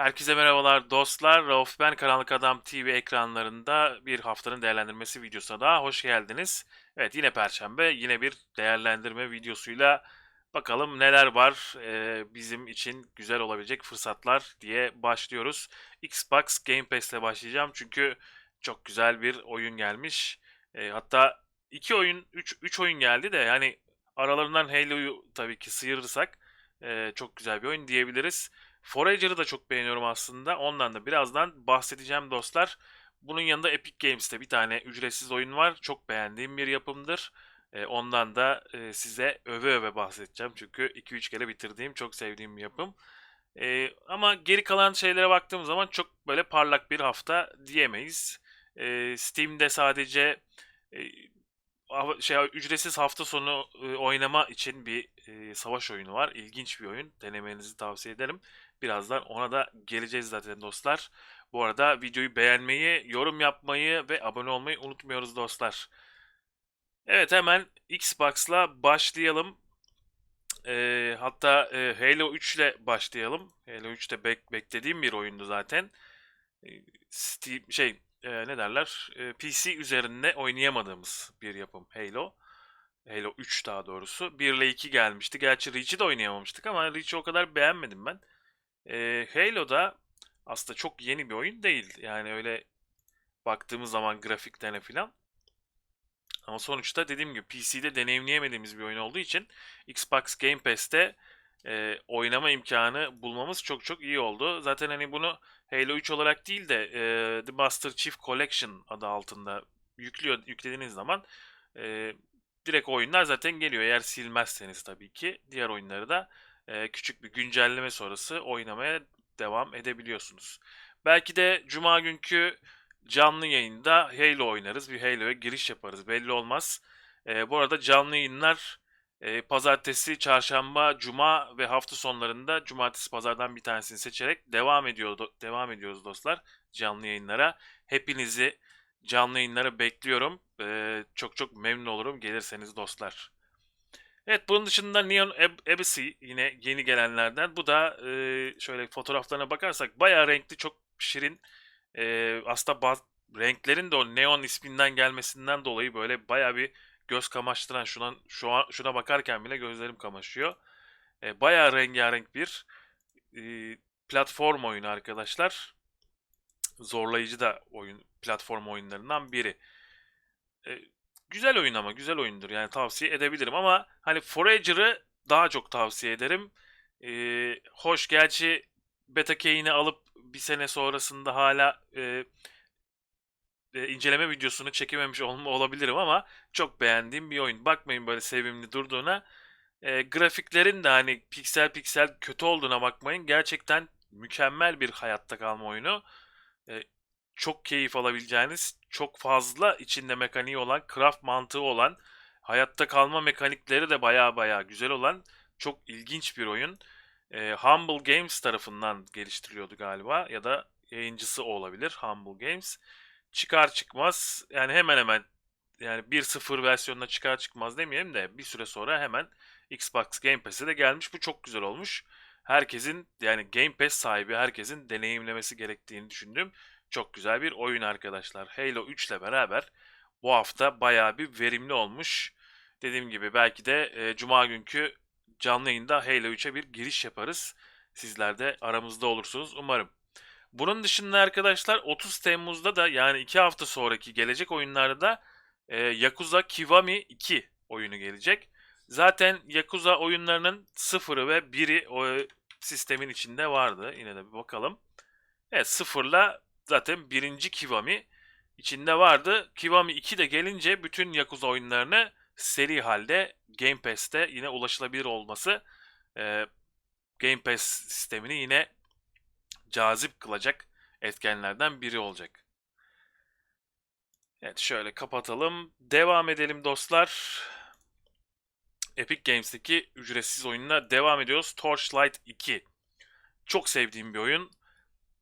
Herkese merhabalar dostlar. Rauf ben Karanlık Adam TV ekranlarında bir haftanın değerlendirmesi videosuna daha hoş geldiniz. Evet yine Perşembe yine bir değerlendirme videosuyla bakalım neler var ee, bizim için güzel olabilecek fırsatlar diye başlıyoruz. Xbox Game Pass ile başlayacağım çünkü çok güzel bir oyun gelmiş. Ee, hatta iki oyun, üç, üç oyun geldi de yani aralarından Halo'yu tabii ki sıyırırsak ee, çok güzel bir oyun diyebiliriz. Forager'ı da çok beğeniyorum aslında. Ondan da birazdan bahsedeceğim dostlar. Bunun yanında Epic Games'te bir tane ücretsiz oyun var. Çok beğendiğim bir yapımdır. Ee, ondan da e, size öve öve bahsedeceğim. Çünkü 2-3 kere bitirdiğim, çok sevdiğim bir yapım. Ee, ama geri kalan şeylere baktığım zaman çok böyle parlak bir hafta diyemeyiz. Steam'de sadece e, şey ücretsiz hafta sonu e, oynama için bir e, savaş oyunu var. İlginç bir oyun. Denemenizi tavsiye ederim. Birazdan ona da geleceğiz zaten dostlar. Bu arada videoyu beğenmeyi, yorum yapmayı ve abone olmayı unutmuyoruz dostlar. Evet hemen Xbox'la başlayalım. E, hatta e, Halo 3 ile başlayalım. Halo 3 de bek- beklediğim bir oyundu zaten. E, Steam şey e, ne derler? E, PC üzerinde oynayamadığımız bir yapım Halo. Halo 3 daha doğrusu. 1 ile 2 gelmişti. Gerçi Reach'i de oynayamamıştık ama Reach'i o kadar beğenmedim ben. E, Halo'da aslında çok yeni bir oyun değil. Yani öyle baktığımız zaman grafiklerine falan. Ama sonuçta dediğim gibi PC'de deneyimleyemediğimiz bir oyun olduğu için Xbox Game Pass'te e, oynama imkanı bulmamız çok çok iyi oldu. Zaten hani bunu Halo 3 olarak değil de e, The Master Chief Collection adı altında yüklüyor yüklediğiniz zaman e, direkt oyunlar zaten geliyor. Eğer silmezseniz tabii ki diğer oyunları da e, küçük bir güncelleme sonrası oynamaya devam edebiliyorsunuz. Belki de Cuma günkü canlı yayında Halo oynarız. Bir Halo'ya giriş yaparız. Belli olmaz. E, bu arada canlı yayınlar e, pazartesi, çarşamba, cuma ve hafta sonlarında cumartesi, pazardan bir tanesini seçerek devam ediyor devam ediyoruz dostlar canlı yayınlara. Hepinizi canlı yayınlara bekliyorum. E, çok çok memnun olurum gelirseniz dostlar. Evet bunun dışında Neon Ab- yine yeni gelenlerden. Bu da e, şöyle fotoğraflarına bakarsak bayağı renkli, çok şirin. E, aslında baz- renklerin de o Neon isminden gelmesinden dolayı böyle bayağı bir göz kamaştıran şuna şu an şuna bakarken bile gözlerim kamaşıyor. E, bayağı rengarenk bir e, platform oyunu arkadaşlar. Zorlayıcı da oyun platform oyunlarından biri. E, güzel oyun ama güzel oyundur yani tavsiye edebilirim ama hani Forager'ı daha çok tavsiye ederim. E, hoş gerçi beta key'ini alıp bir sene sonrasında hala e, e, inceleme videosunu çekememiş olma olabilirim ama çok beğendiğim bir oyun. Bakmayın böyle sevimli durduğuna. E, grafiklerin de hani piksel piksel kötü olduğuna bakmayın. Gerçekten mükemmel bir hayatta kalma oyunu. E, çok keyif alabileceğiniz, çok fazla içinde mekaniği olan, craft mantığı olan, hayatta kalma mekanikleri de baya baya güzel olan çok ilginç bir oyun. E, Humble Games tarafından geliştiriliyordu galiba ya da yayıncısı olabilir Humble Games çıkar çıkmaz yani hemen hemen yani 1.0 versiyonuna çıkar çıkmaz demeyelim de bir süre sonra hemen Xbox Game Pass'e de gelmiş. Bu çok güzel olmuş. Herkesin yani Game Pass sahibi herkesin deneyimlemesi gerektiğini düşündüğüm çok güzel bir oyun arkadaşlar. Halo 3 ile beraber bu hafta bayağı bir verimli olmuş. Dediğim gibi belki de e, Cuma günkü canlı yayında Halo 3'e bir giriş yaparız. Sizler de aramızda olursunuz umarım. Bunun dışında arkadaşlar 30 Temmuz'da da yani 2 hafta sonraki gelecek oyunlarda da e, Yakuza Kiwami 2 oyunu gelecek. Zaten Yakuza oyunlarının 0'ı ve 1'i o sistemin içinde vardı. Yine de bir bakalım. Evet 0'la zaten 1. Kiwami içinde vardı. Kiwami 2 de gelince bütün Yakuza oyunlarını seri halde Game Pass'te yine ulaşılabilir olması e, Game Pass sistemini yine cazip kılacak etkenlerden biri olacak. Evet şöyle kapatalım. Devam edelim dostlar. Epic Games'teki ücretsiz oyununa devam ediyoruz. Torchlight 2. Çok sevdiğim bir oyun.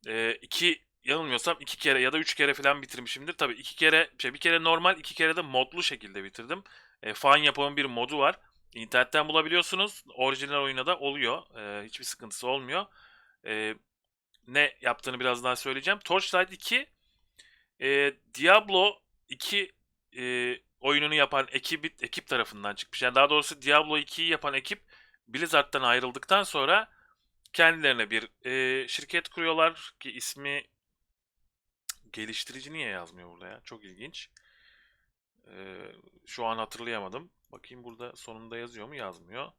Ee, iki yanılmıyorsam iki kere ya da üç kere falan bitirmişimdir. Tabii iki kere, şey bir kere normal, iki kere de modlu şekilde bitirdim. E, fan yapımın bir modu var. İnternetten bulabiliyorsunuz. Orijinal oyuna da oluyor. E, hiçbir sıkıntısı olmuyor. E, ne yaptığını biraz daha söyleyeceğim. Torchlight 2 e, Diablo 2 e, oyununu yapan ekip, ekip tarafından çıkmış. Yani daha doğrusu Diablo 2'yi yapan ekip Blizzard'dan ayrıldıktan sonra kendilerine bir e, şirket kuruyorlar ki ismi geliştirici niye yazmıyor burada ya? Çok ilginç. E, şu an hatırlayamadım. Bakayım burada sonunda yazıyor mu? Yazmıyor.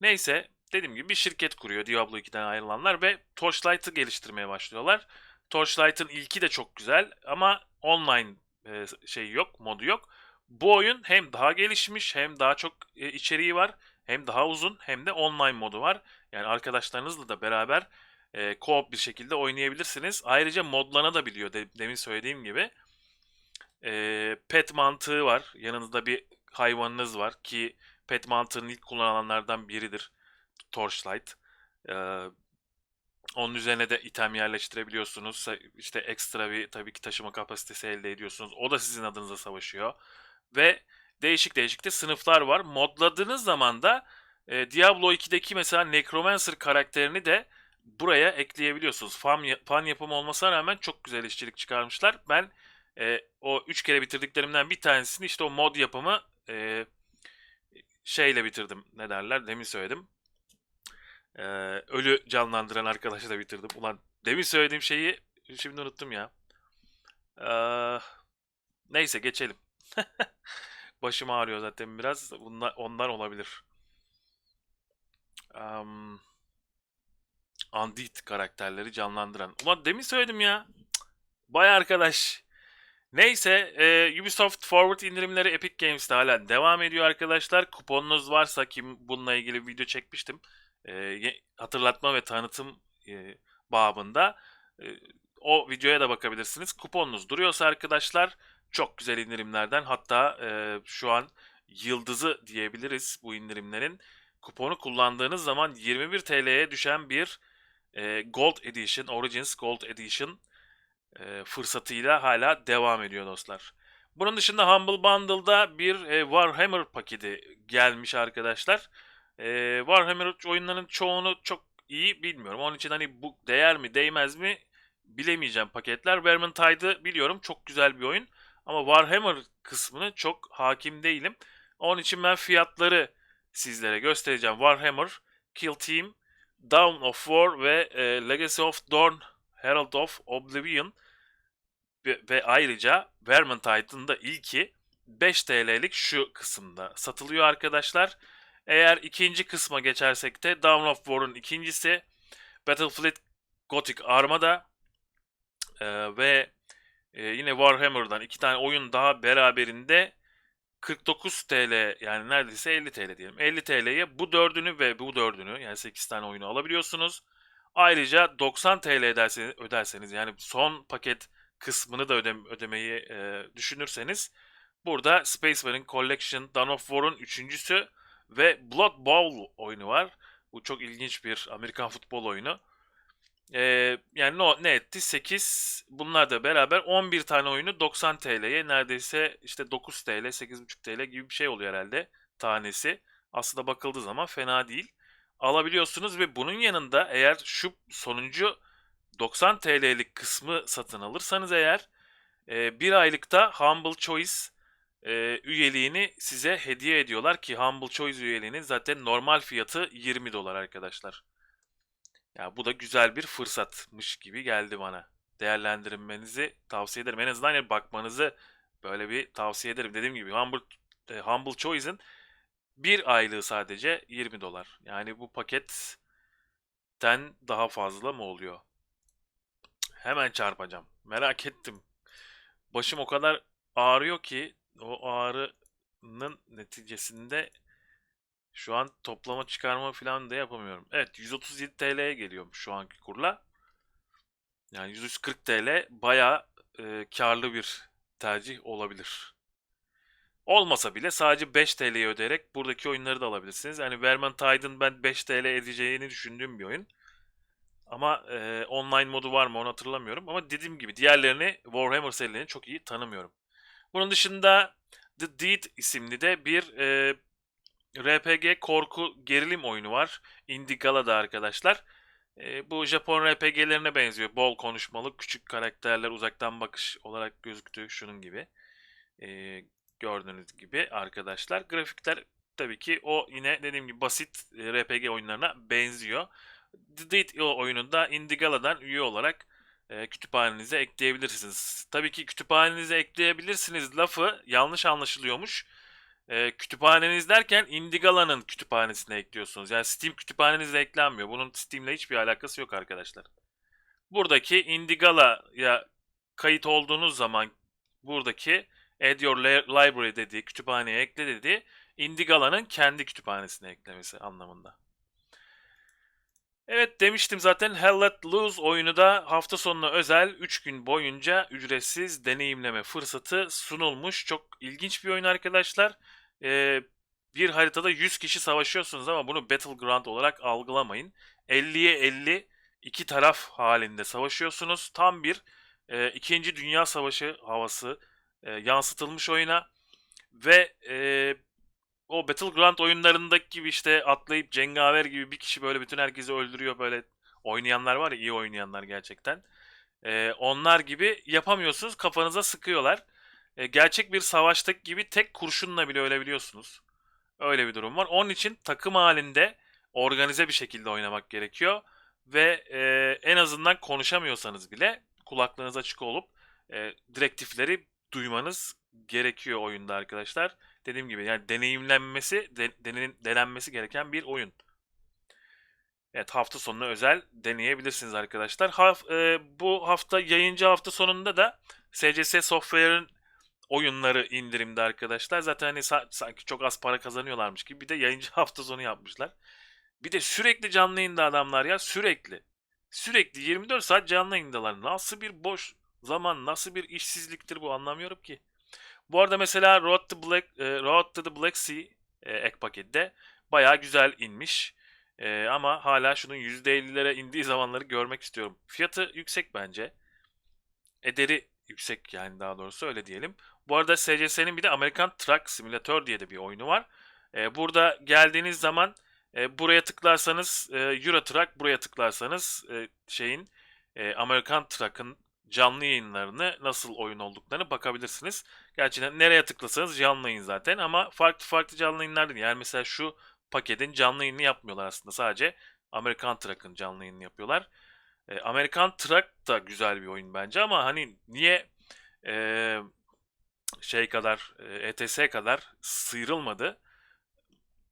Neyse dediğim gibi bir şirket kuruyor Diablo 2'den ayrılanlar ve Torchlight'ı geliştirmeye başlıyorlar. Torchlight'ın ilki de çok güzel ama online e, şey yok, modu yok. Bu oyun hem daha gelişmiş hem daha çok e, içeriği var. Hem daha uzun hem de online modu var. Yani arkadaşlarınızla da beraber e, co-op bir şekilde oynayabilirsiniz. Ayrıca modlanabiliyor de, demin söylediğim gibi. E, pet mantığı var. Yanınızda bir hayvanınız var ki pet mantığının ilk kullanılanlardan biridir Torchlight. Ee, onun üzerine de item yerleştirebiliyorsunuz. İşte ekstra bir tabii ki taşıma kapasitesi elde ediyorsunuz. O da sizin adınıza savaşıyor. Ve değişik değişik de sınıflar var. Modladığınız zaman da e, Diablo 2'deki mesela Necromancer karakterini de buraya ekleyebiliyorsunuz. Fan, fan yapımı olmasına rağmen çok güzel işçilik çıkarmışlar. Ben e, o 3 kere bitirdiklerimden bir tanesini işte o mod yapımı e, şeyle bitirdim. Ne derler? Demin söyledim. Ee, ölü canlandıran arkadaşı da bitirdim. Ulan demin söylediğim şeyi şimdi unuttum ya. Ee, neyse geçelim. Başım ağrıyor zaten biraz. Bunlar, ondan olabilir. Um, Undead karakterleri canlandıran. Ulan demin söyledim ya. Bay arkadaş. Neyse e, Ubisoft Forward indirimleri Epic Games'te hala devam ediyor arkadaşlar. Kuponunuz varsa ki bununla ilgili bir video çekmiştim. E, hatırlatma ve tanıtım e, babında. E, o videoya da bakabilirsiniz. Kuponunuz duruyorsa arkadaşlar çok güzel indirimlerden hatta e, şu an yıldızı diyebiliriz bu indirimlerin. Kuponu kullandığınız zaman 21 TL'ye düşen bir e, Gold Edition, Origins Gold Edition e, fırsatıyla hala devam ediyor dostlar. Bunun dışında Humble Bundle'da bir e, Warhammer paketi gelmiş arkadaşlar. E, Warhammer oyunlarının çoğunu çok iyi bilmiyorum. Onun için hani bu değer mi değmez mi bilemeyeceğim paketler. Vermintide'ı biliyorum çok güzel bir oyun. Ama Warhammer kısmını çok hakim değilim. Onun için ben fiyatları sizlere göstereceğim. Warhammer, Kill Team, Dawn of War ve e, Legacy of Dawn, Herald of Oblivion ve, ve ayrıca Vermintide'ın da ilki 5 TL'lik şu kısımda satılıyor arkadaşlar. Eğer ikinci kısma geçersek de Dawn of War'un ikincisi Battlefleet Gothic Armada e, ve e, yine Warhammer'dan iki tane oyun daha beraberinde 49 TL yani neredeyse 50 TL diyelim. 50 TL'ye bu dördünü ve bu dördünü yani 8 tane oyunu alabiliyorsunuz. Ayrıca 90 TL ederseniz, öderseniz yani son paket kısmını da ödem ödemeyi e, düşünürseniz burada Space Marine Collection Dawn of War'un üçüncüsü ve Blood Bowl oyunu var. Bu çok ilginç bir Amerikan futbol oyunu. Ee, yani no, ne etti? 8 bunlar da beraber 11 tane oyunu 90 TL'ye neredeyse işte 9 TL, 8,5 TL gibi bir şey oluyor herhalde tanesi. Aslında bakıldığı zaman fena değil. Alabiliyorsunuz ve bunun yanında eğer şu sonuncu 90 TL'lik kısmı satın alırsanız eğer e, bir aylıkta Humble Choice e, üyeliğini size hediye ediyorlar ki Humble Choice üyeliğinin zaten normal fiyatı 20 dolar arkadaşlar. Ya bu da güzel bir fırsatmış gibi geldi bana. Değerlendirmenizi tavsiye ederim. En azından yani bakmanızı böyle bir tavsiye ederim. Dediğim gibi Humble, e, Humble Choice'ın bir aylığı sadece 20 dolar. Yani bu paketten daha fazla mı oluyor? Hemen çarpacağım. Merak ettim. Başım o kadar ağrıyor ki o ağrının neticesinde şu an toplama çıkarma falan da yapamıyorum. Evet 137 TL'ye geliyorum şu anki kurla. Yani 140 TL baya e, karlı bir tercih olabilir. Olmasa bile sadece 5 TL'yi ödeyerek buradaki oyunları da alabilirsiniz. Yani Vermintide'ın ben 5 TL edeceğini düşündüğüm bir oyun. Ama e, online modu var mı onu hatırlamıyorum. Ama dediğim gibi diğerlerini Warhammer serilerini çok iyi tanımıyorum. Bunun dışında The Deed isimli de bir e, RPG korku gerilim oyunu var. Indie Gala'da arkadaşlar. E, bu Japon RPG'lerine benziyor. Bol konuşmalı, küçük karakterler uzaktan bakış olarak gözüktüğü şunun gibi. E, gördüğünüz gibi arkadaşlar. Grafikler tabii ki o yine dediğim gibi basit e, RPG oyunlarına benziyor. The Deed oyununda Indigala'dan üye olarak e, kütüphanenize ekleyebilirsiniz. Tabii ki kütüphanenize ekleyebilirsiniz lafı yanlış anlaşılıyormuş. E, kütüphaneniz derken Indigala'nın kütüphanesine ekliyorsunuz. Yani Steam kütüphanenize eklenmiyor. Bunun Steam'le hiçbir alakası yok arkadaşlar. Buradaki Indigala'ya kayıt olduğunuz zaman buradaki Add Your Library dediği, kütüphaneye ekle dediği Indigala'nın kendi kütüphanesine eklemesi anlamında. Evet demiştim zaten Hell Let Loose oyunu da hafta sonuna özel 3 gün boyunca ücretsiz deneyimleme fırsatı sunulmuş. Çok ilginç bir oyun arkadaşlar. Ee, bir haritada 100 kişi savaşıyorsunuz ama bunu Battleground olarak algılamayın. 50'ye 50 iki taraf halinde savaşıyorsunuz. Tam bir e, İkinci Dünya Savaşı havası e, yansıtılmış oyuna. Ve e, o Battleground oyunlarındaki gibi işte atlayıp cengaver gibi bir kişi böyle bütün herkesi öldürüyor böyle oynayanlar var ya iyi oynayanlar gerçekten. Ee, onlar gibi yapamıyorsunuz kafanıza sıkıyorlar. Ee, gerçek bir savaştaki gibi tek kurşunla bile ölebiliyorsunuz. Öyle bir durum var. Onun için takım halinde organize bir şekilde oynamak gerekiyor. Ve e, en azından konuşamıyorsanız bile kulaklığınız açık olup e, direktifleri duymanız gerekiyor oyunda arkadaşlar. Dediğim gibi yani deneyimlenmesi, de, denen, denenmesi gereken bir oyun. Evet hafta sonuna özel deneyebilirsiniz arkadaşlar. Haf, e, bu hafta yayıncı hafta sonunda da SCS Software'ın oyunları indirimde arkadaşlar. Zaten hani sa- sanki çok az para kazanıyorlarmış gibi bir de yayıncı hafta sonu yapmışlar. Bir de sürekli canlı yayında adamlar ya sürekli. Sürekli 24 saat canlı yayındalar. Nasıl bir boş zaman, nasıl bir işsizliktir bu anlamıyorum ki. Bu arada mesela Road to, Black, e, Road to the Black Sea e, ek pakette bayağı güzel inmiş. E, ama hala şunun %50'lere indiği zamanları görmek istiyorum. Fiyatı yüksek bence. Ederi yüksek yani daha doğrusu öyle diyelim. Bu arada SCS'nin bir de American Truck Simulator diye de bir oyunu var. E, burada geldiğiniz zaman e, buraya tıklarsanız e, Euro Truck, buraya tıklarsanız e, şeyin e, American Truck'ın canlı yayınlarını nasıl oyun olduklarını bakabilirsiniz. Gerçekten nereye tıklasanız canlı yayın zaten ama farklı farklı canlı yayınlar değil. Yani mesela şu paketin canlı yayını yapmıyorlar aslında. Sadece Amerikan Truck'ın canlı yayını yapıyorlar. E, Amerikan Truck da güzel bir oyun bence ama hani niye e, şey kadar e, ETS kadar sıyrılmadı?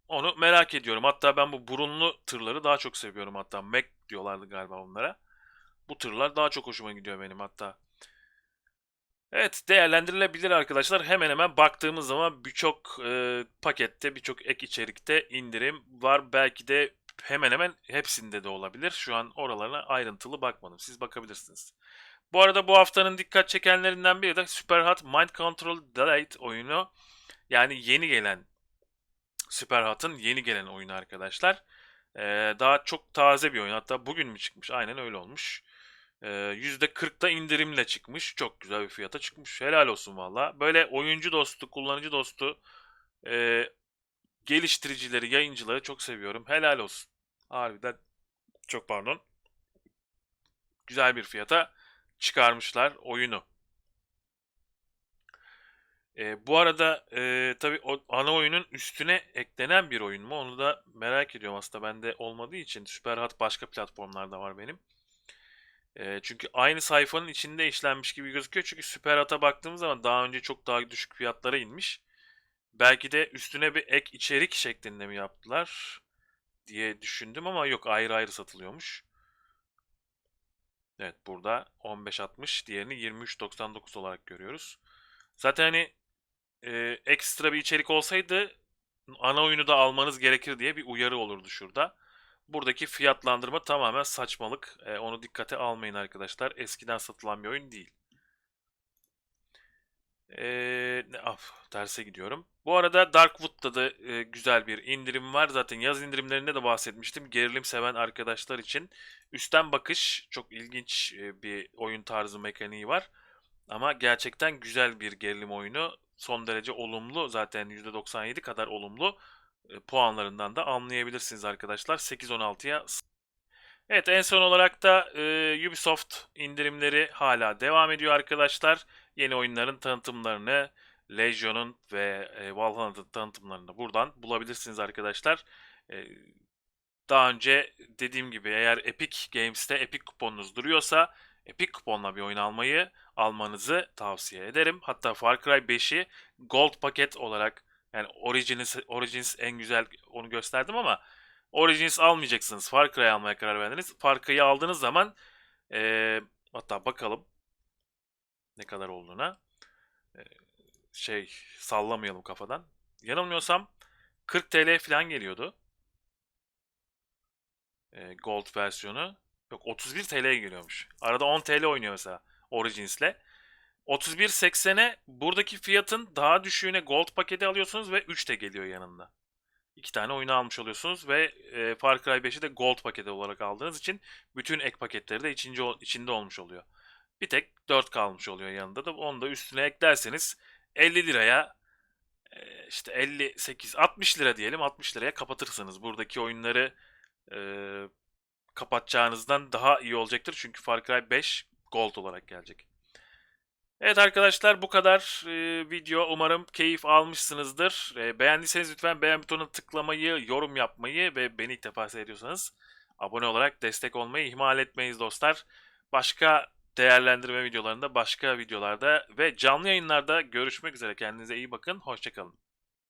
Onu merak ediyorum. Hatta ben bu burunlu tırları daha çok seviyorum hatta. Mac diyorlardı galiba onlara. Bu tırlar daha çok hoşuma gidiyor benim hatta. Evet değerlendirilebilir arkadaşlar. Hemen hemen baktığımız zaman birçok e, pakette birçok ek içerikte indirim var. Belki de hemen hemen hepsinde de olabilir. Şu an oralarına ayrıntılı bakmadım. Siz bakabilirsiniz. Bu arada bu haftanın dikkat çekenlerinden biri de Superhot Mind Control Delete oyunu. Yani yeni gelen Superhot'ın yeni gelen oyunu arkadaşlar. Ee, daha çok taze bir oyun. Hatta bugün mü çıkmış? Aynen öyle olmuş. %40'da indirimle çıkmış. Çok güzel bir fiyata çıkmış. Helal olsun valla. Böyle oyuncu dostu, kullanıcı dostu e, geliştiricileri, yayıncıları çok seviyorum. Helal olsun. Harbiden çok pardon. Güzel bir fiyata çıkarmışlar oyunu. E, bu arada e, tabii o ana oyunun üstüne eklenen bir oyun mu? Onu da merak ediyorum aslında. Bende olmadığı için Superhot başka platformlarda var benim. E, çünkü aynı sayfanın içinde işlenmiş gibi gözüküyor. Çünkü Superhat'a baktığımız zaman daha önce çok daha düşük fiyatlara inmiş. Belki de üstüne bir ek içerik şeklinde mi yaptılar diye düşündüm ama yok ayrı ayrı satılıyormuş. Evet burada 15.60 diğerini 23.99 olarak görüyoruz. Zaten hani e, ekstra bir içerik olsaydı ana oyunu da almanız gerekir diye bir uyarı olurdu şurada. Buradaki fiyatlandırma tamamen saçmalık. E, onu dikkate almayın arkadaşlar. Eskiden satılan bir oyun değil. Ee, af, terse gidiyorum. Bu arada Darkwood'da da e, güzel bir indirim var. Zaten yaz indirimlerinde de bahsetmiştim. Gerilim seven arkadaşlar için. Üstten bakış çok ilginç e, bir oyun tarzı mekaniği var. Ama gerçekten güzel bir gerilim oyunu. Son derece olumlu. Zaten %97 kadar olumlu. E, puanlarından da anlayabilirsiniz arkadaşlar. 8-16'ya Evet en son olarak da e, Ubisoft indirimleri hala devam ediyor arkadaşlar. Yeni oyunların tanıtımlarını, Legion'un ve e, Valhalla'nın tanıtımlarını buradan bulabilirsiniz arkadaşlar. E, daha önce dediğim gibi eğer Epic Games'te Epic kuponunuz duruyorsa Epic kuponla bir oyun almayı almanızı tavsiye ederim. Hatta Far Cry 5'i Gold paket olarak yani Origins, Origins en güzel onu gösterdim ama Origins almayacaksınız. Far Cry almaya karar verdiniz. Far Cry'ı aldığınız zaman eee, hatta bakalım ne kadar olduğuna. Eee, şey sallamayalım kafadan. Yanılmıyorsam 40 TL falan geliyordu. Eee, Gold versiyonu. Yok 31 TL'ye geliyormuş. Arada 10 TL oynuyor mesela Origins'le. 31.80'e buradaki fiyatın daha düşüğüne Gold paketi alıyorsunuz ve 3 de geliyor yanında. İki tane oyunu almış oluyorsunuz ve e, Far Cry 5'i de Gold paketi olarak aldığınız için bütün ek paketleri de içince, içinde olmuş oluyor. Bir tek 4 kalmış oluyor yanında da onu da üstüne eklerseniz 50 liraya e, işte 58 60 lira diyelim 60 liraya kapatırsınız. Buradaki oyunları e, kapatacağınızdan daha iyi olacaktır. Çünkü Far Cry 5 Gold olarak gelecek. Evet arkadaşlar bu kadar e, video. Umarım keyif almışsınızdır. E, beğendiyseniz lütfen beğen butonuna tıklamayı, yorum yapmayı ve beni ilk defa seyrediyorsanız abone olarak destek olmayı ihmal etmeyiz dostlar. Başka değerlendirme videolarında, başka videolarda ve canlı yayınlarda görüşmek üzere. Kendinize iyi bakın. Hoşçakalın.